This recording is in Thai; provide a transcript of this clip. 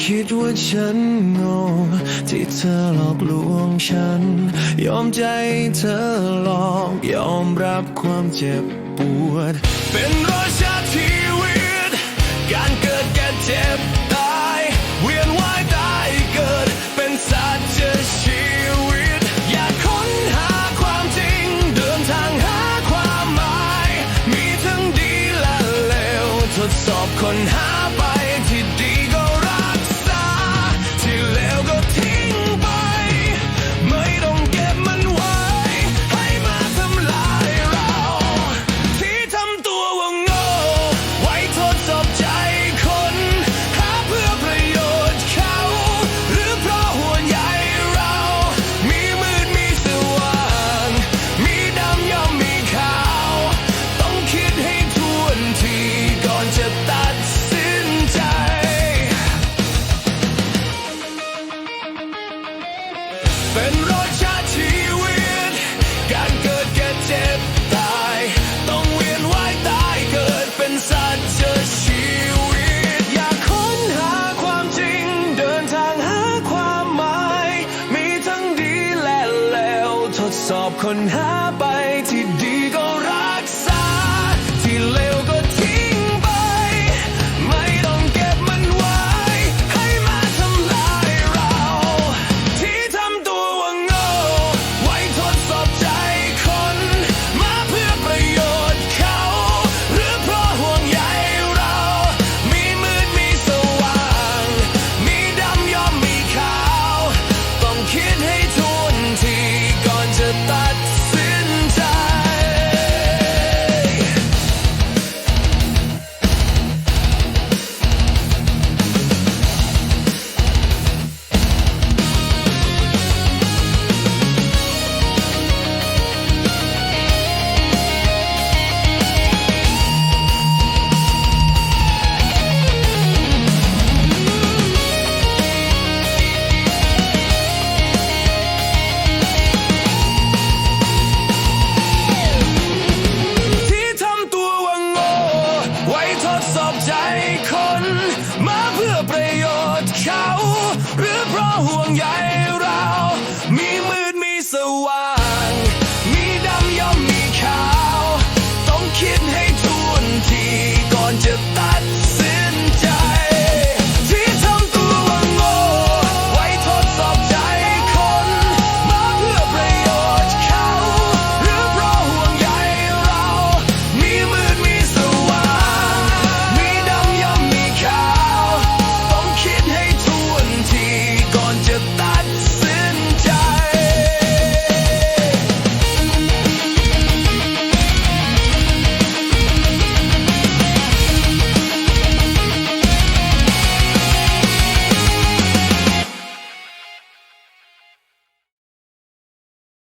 คิดว่าฉันโง่ที่เธอหลอกลวงฉัน ยอมใจเธอหลอกยอมรับความเจ็บปวด เป็นรสชาติชีวิตการเกิดแก่เจ็บตาย เวียนว่ายตายเกิดเป็นสัจจะชีวิต อยากค้นหาความจริง เดินทางหาความหมาย มีทั้งดีและเลวทดสอบคนหา คนหาไา ทดสอบใจคน มาเพื่อประโยชน์เขา